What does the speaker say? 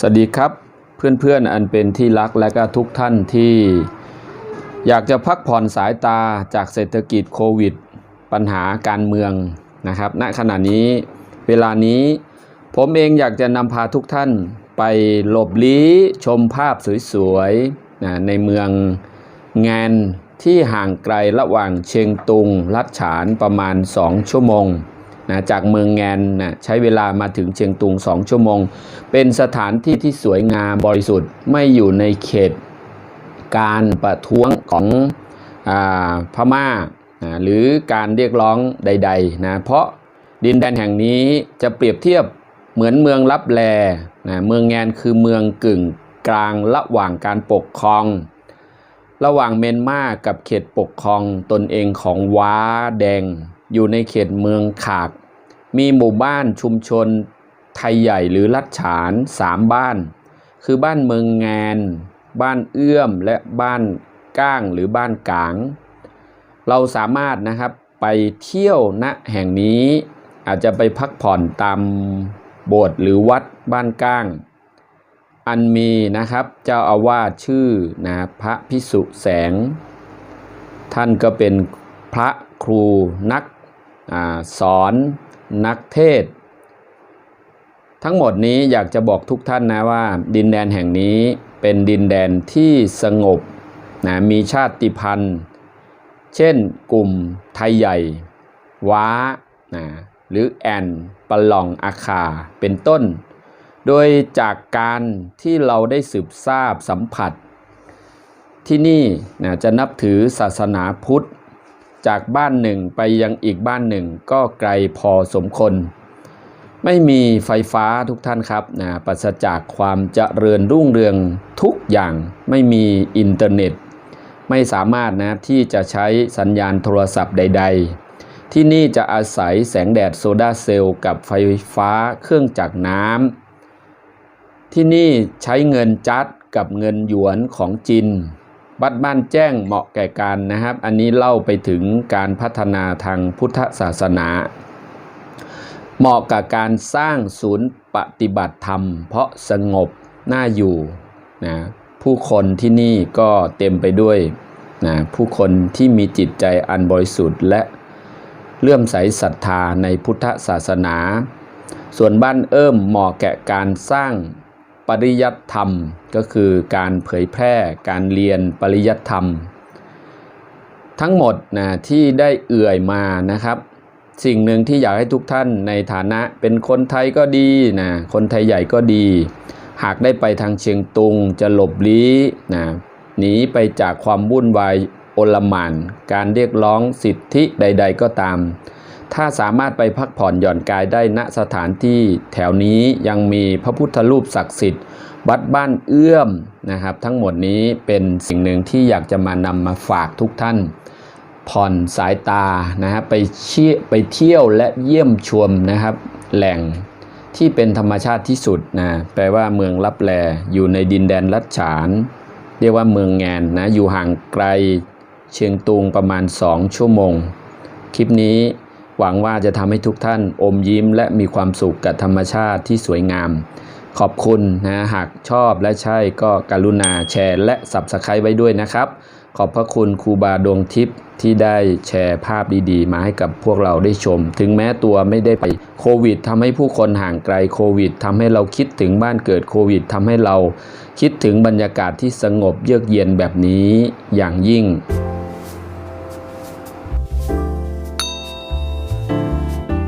สวัสดีครับเพื่อนๆอันเป็นที่รักและก็ทุกท่านที่ อยากจะพักผ่อนสายตาจากเศรษฐกิจโควิด ปัญหาการเมืองนะครับณขณะนี้เวลานี้ ผมเองอยากจะนำพาทุกท่านไปหลบลี้ชมภาพสวยๆนะในเมืองงานที่ห่างไกลระหว่างเชียงตุง ลัดฉานประมาณ 2 ชั่วโมง นะจากเมืองแงนนะใช้เวลามาถึงเชียงตุง 2 ชั่วโมง เป็นสถานที่ที่สวยงามบริสุทธิ์ไม่อยู่ในเขตการประท้วงของอพม่านะหรือการเรียกร้องใดๆนะเพราะดินแดนแห่งนี้จะเปรียบเทียบเหมือนเมืองลับแลนะเมืองแงนคือเมืองกึ่งกลางระหว่างการปกครอง ระหว่างเมียนมากับเขตปกครองตนเองของว้าแดง อยู่ในเขตเมืองขาก มีหมู่บ้านชุมชนไทยใหญ่หรือลัดฉานสามบ้าน คือบ้านเมืองงาน บ้านเอื้อมและบ้านก้างหรือบ้านกาง เราสามารถนะครับไปเที่ยวณแห่งนี้อาจจะไปพักผ่อนตามโบสถ์หรือวัดบ้านก้าง อันมีนะครับเจ้าอาวาสชื่อนะพระพิสุแสง ท่านก็เป็นพระครูนัก สอนนักเทศ ทั้งหมดนี้อยากจะบอกทุกท่านนะว่า ดินแดนแห่งนี้เป็นดินแดนที่สงบนะมีชาติพันธุ์ เช่นกลุ่มไทยใหญ่ ว้านะหรือแอนปะหลองอาคาเป็นต้น โดยจากการที่เราได้สืบทราบสัมผัส ที่นี่นะจะนับถือศาสนาพุทธ จากบ้านหนึ่งไปยังอีกบ้านหนึ่งก็ไกลพอสมควรไม่มีไฟฟ้าทุกท่านครับนะปราศจากความเจริญรุ่งเรืองทุกอย่างไม่มีอินเทอร์เน็ต ไม่สามารถนะที่จะใช้สัญญาณโทรศัพท์ใด ๆ ที่นี่จะอาศัยแสงแดดโซลาเซลล์กับไฟฟ้าเครื่องจักรน้ำที่นี่ใช้เงินจัดกับเงินหยวนของจีน บัดบ้านแจ้งเหมาะแก่การนะครับ อันนี้เล่าไปถึงการพัฒนาทางพุทธศาสนา เหมาะกับการสร้างศูนย์ปฏิบัติธรรม เพราะสงบน่าอยู่นะผู้คนที่นี่ก็เต็มไปด้วยนะผู้คนที่มีจิตใจอันบริสุทธิ์และเลื่อมใสศรัทธาในพุทธศาสนา ส่วนบ้านเอิ่มเหมาะแก่การสร้าง ปริยัติธรรมก็คือการเผยแพร่การเรียนปริยัติธรรม ทั้งหมดนะที่ได้เอื่อยมานะครับ สิ่งหนึ่งที่อยากให้ทุกท่านในฐานะเป็นคนไทยก็ดีนะคนไทยใหญ่ก็ดี หากได้ไปทางเชียงตุงจะหลบลี้นะหนีไปจากความวุ่นวายโอลหมานการเรียกร้องสิทธิใด ๆ ก็ตาม ถ้าสามารถไปพักผ่อนหย่อนกายได้ณสถานที่แถวนี้ยังมีพระพุทธรูปศักดิ์สิทธิ์ วัดบ้านเอื้อมนะครับ ทั้งหมดนี้เป็นสิ่งหนึ่งที่อยากจะมานำมาฝากทุกท่าน ผ่อนสายตานะครับไปเชี่ยไปเที่ยวและเยี่ยมชมนะครับ แหล่งที่เป็นธรรมชาติที่สุดนะแปลว่าเมืองลับแลอยู่ในดินแดนลัดฉาน เรียกว่าเมืองแงนนะอยู่ห่างไกลเชียงตุงประมาณ 2 ชั่วโมง คลิปนี้ หวังว่าจะทำให้ทุกท่านอมยิ้ม และมีความสุขกับธรรมชาติที่สวยงาม ขอบคุณนะหากชอบและใช่ก็กรุณาแชร์และ Subscribe ไว้ด้วยนะครับ ขอบพระคุณครูบาดวงทิพย์ที่ได้แชร์ภาพดีๆ มาให้กับพวกเราได้ชม ถึงแม้ตัวไม่ได้ไปโควิดทำให้ผู้คนห่างไกลโควิดทำให้เราคิดถึงบ้านเกิดโควิดทำให้เราคิดถึงบรรยากาศที่สงบเยือกเย็นแบบนี้อย่างยิ่ง